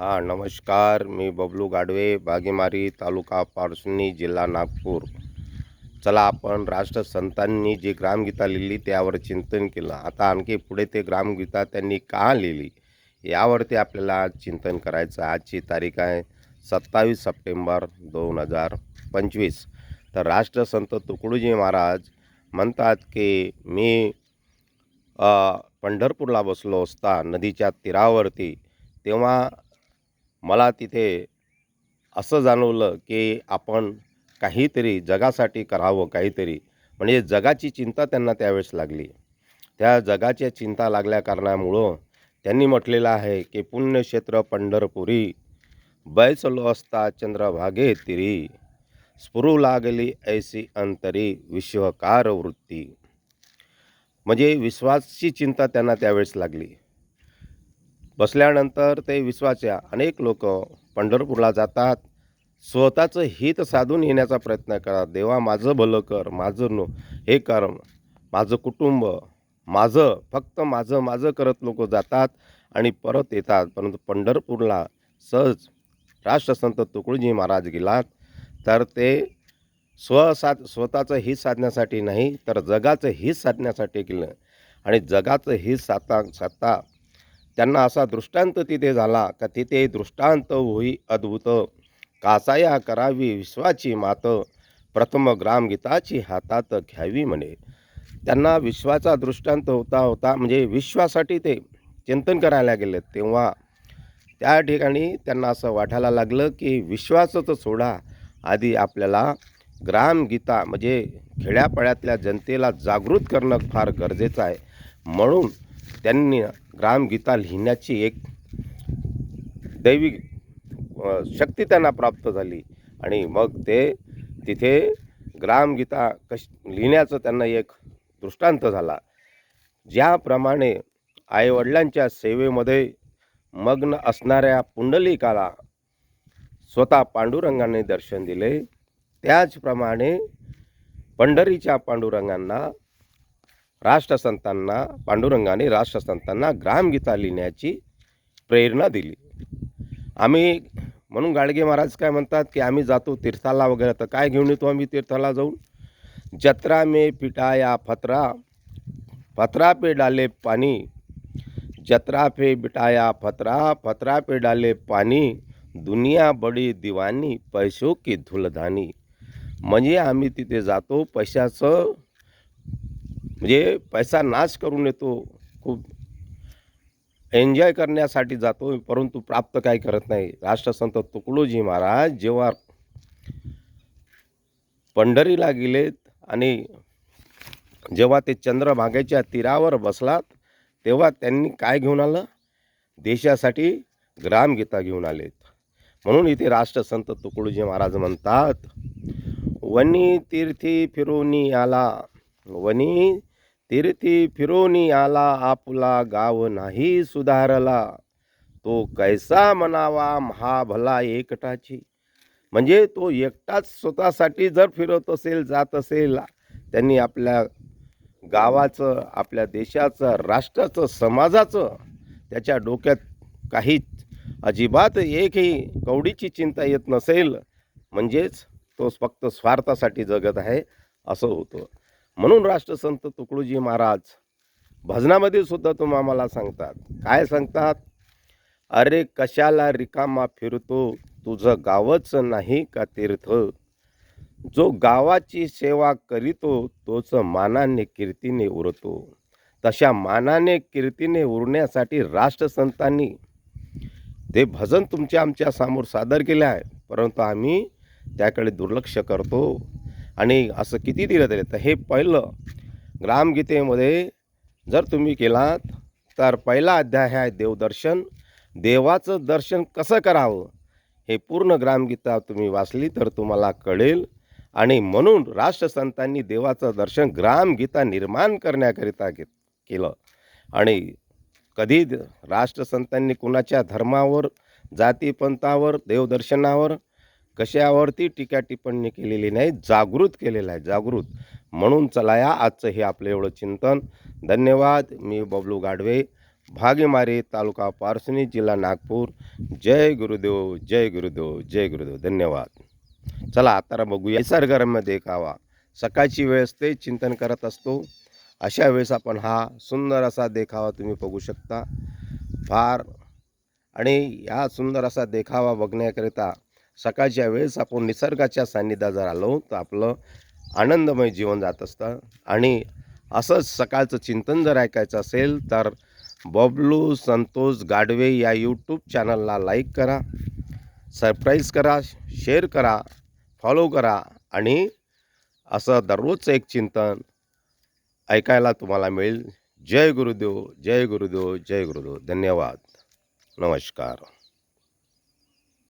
हां नमस्कार. मी बबलू गाडवे बागेमारी तालुका पारसुनी जिल्हा नागपूर. चला आपण राष्ट्रसंतांनी जी ग्रामगीता लिहिली त्यावर चिंतन केलं. आता आणखी पुढे ते ग्रामगीता त्यांनी का लिहिली यावरती आपल्याला चिंतन करायचं आजची तारीख आहे सत्तावीस सप्टेंबर दोन हजार पंचवीस. तर राष्ट्रसंत तुकडोजी महाराज म्हणतात की मी पंढरपूरला बसलो असता नदीच्या तीरावरती तेव्हा मला तिथे असं जाणवलं की आपण काहीतरी जगासाठी करावं काहीतरी. म्हणजे जगाची चिंता त्यांना त्यावेळेस लागली. त्या जगाच्या चिंता लागल्या कारणामुळं त्यांनी म्हटलेलं आहे की पुण्यक्षेत्र पंढरपुरी बैसलो असता चंद्रभागे तिरी स्फुरू लागली ऐसी अंतरी विश्वकार वृत्ती म्हणजे विश्वासची चिंता त्यांना त्यावेळेस लागली. बसल्यानंतर ते विश्वाच्या अनेक लोक पंढरपूरला जातात. स्वतःचं हित साधून येण्याचा प्रयत्न करा देवा माझं भलं कर माझं नो हे कर. माझं कुटुंब माझं फक्त माझं माझं करत लोक जातात आणि परत येतात. परंतु पंढरपूरला सहज राष्ट्रसंत तुकडोजी महाराज गेलात. तर ते स्वसाध स्वतःचं हित साधण्यासाठी नाही तर जगाचं हित साधण्यासाठी गेलं. आणि जगाचं हित साधता साधता त्यांना असा दृष्टांत तिथे झाला का तिथे दृष्टांत होई अद्भुत. कासाया करावी विश्वाची मात. प्रथम ग्रामगीताची हातात घ्यावी म्हणे. त्यांना विश्वाचा दृष्टांत होता होता म्हणजे विश्वासाठी ते चिंतन करायला गेले तेव्हा. त्या ठिकाणी त्यांना असं वाटायला लागलं की विश्वासच सोडा. आधी आपल्याला ग्रामगीता म्हणजे खेड्यापाड्यातल्या जनतेला जागृत करणं फार गरजेचं आहे. म्हणून त्यांनी ग्रामगीता लिहिण्याची एक दैविक शक्ती त्यांना प्राप्त झाली. आणि मग ते तिथे ग्रामगीता कश लिहिण्याचं त्यांना एक दृष्टांत झाला. ज्याप्रमाणे आईवडिलांच्या सेवेमध्ये मग्न असणाऱ्या पुंडलिकाला स्वतः पांडुरंगाने दर्शन दिले. त्याचप्रमाणे पंढरीच्या पांडुरंगांना राष्ट्रसंतांना पांडुरंगाने राष्ट्रसंतांना ग्रामगीता लिहिण्याची प्रेरणा दिली. आम्ही म्हणून गाडगे महाराज काय म्हणतात की आम्ही जातो तीर्थाला वगैरे तर काय घेऊन येतो आम्ही तीर्थाला जाऊन? जत्रा मे पिटाया फतरा फतरा पे डाले पाणी जत्रा पे बिटाया फतरा फतरा पे डाले पाणी दुनिया बडी दिवानी पैसो की धुलधानी। म्हणजे आम्ही तिथे जातो पैशाचं म्हणजे पैसा नाश करून येतो. खूप एन्जॉय करण्यासाठी जातो परंतु प्राप्त काही करत नाही. राष्ट्रसंत तुकडोजी महाराज जेव्हा पंढरीला गेलेत आणि जेव्हा ते चंद्रभागेच्या तीरावर बसलात तेव्हा त्यांनी काय घेऊन आलं? देशासाठी ग्रामगीता घेऊन आलेत. म्हणून इथे राष्ट्रसंत तुकडोजी महाराज म्हणतात वनी तीर्थी फिरोनी आला वनी तिरती फिरोनी आला आपला गाव नाही सुधारला. तो कैसा म्हणावा महाभला एकटाची. म्हणजे तो एकटाच स्वतःसाठी जर फिरत असेल जात असेल त्यांनी आपल्या गावाचं आपल्या देशाचं राष्ट्राचं समाजाचं त्याच्या डोक्यात काहीच अजिबात एकही कवडीची चिंता येत नसेल. म्हणजेच तो फक्त स्वार्थासाठी जगत आहे असं होतं. म्हणून राष्ट्रसंत तुकडोजी महाराज भजनामध्ये सुद्धा तुम्ही आम्हाला सांगतात. काय सांगतात? अरे कशाला रिकामा फिरतो? तुझं गावच नाही का तीर्थ? जो गावाची सेवा करीतो तोच मानाने कीर्तीने उरतो. तशा मानाने कीर्तीने उरण्यासाठी राष्ट्रसंतांनी ते भजन तुमच्या आमच्यासमोर सादर केले आहे. परंतु आम्ही त्याकडे दुर्लक्ष करतो. आणि असं किती दिलं तरी. तर हे पहिलं ग्रामगीतेमध्ये जर तुम्ही केलात तर पहिला अध्याय आहे देवदर्शन. देवाचं दर्शन कसं करावं हे पूर्ण ग्रामगीता तुम्ही वाचली तर तुम्हाला कळेल. आणि म्हणून राष्ट्रसंतांनी देवाचं दर्शन ग्रामगीता निर्माण करण्याकरिता के केलं. आणि कधी राष्ट्रसंतांनी कुणाच्या धर्मावर जातीपंथावर देवदर्शनावर कशावरती टीका टिप्पणी केलेली नाही जागृत केलेलं आहे जागृत. म्हणून चला या आजचं हे आपलं एवढं चिंतन. धन्यवाद मी बबलू गाडवे भागीमारी तालुका पारसनी जिल्हा नागपूर. जय गुरुदेव जय गुरुदेव जय गुरुदेव. धन्यवाद. चला आता बघूया. निसर्गरम्य देखावा. सकाळची वेळ असते चिंतन करत असतो. अशा वेळेस आपण हा सुंदर असा देखावा तुम्ही बघू शकता. फार. आणि या सुंदर असा देखावा बघण्याकरिता सकाळच्या वेळेस आपण निसर्गाच्या सान्निध्यात जर आलो तर आपलं आनंदमय जीवन जात असतं. आणि असंच सकाळचं चिंतन जर ऐकायचं असेल तर बबलू संतोष गाडवे या यूट्यूब चॅनलला लाईक करा सरप्राईज करा शेअर करा फॉलो करा आणि असं दररोजचं एक चिंतन ऐकायला तुम्हाला मिळेल. जय गुरुदेव जय गुरुदेव जय गुरुदेव. धन्यवाद. नमस्कार.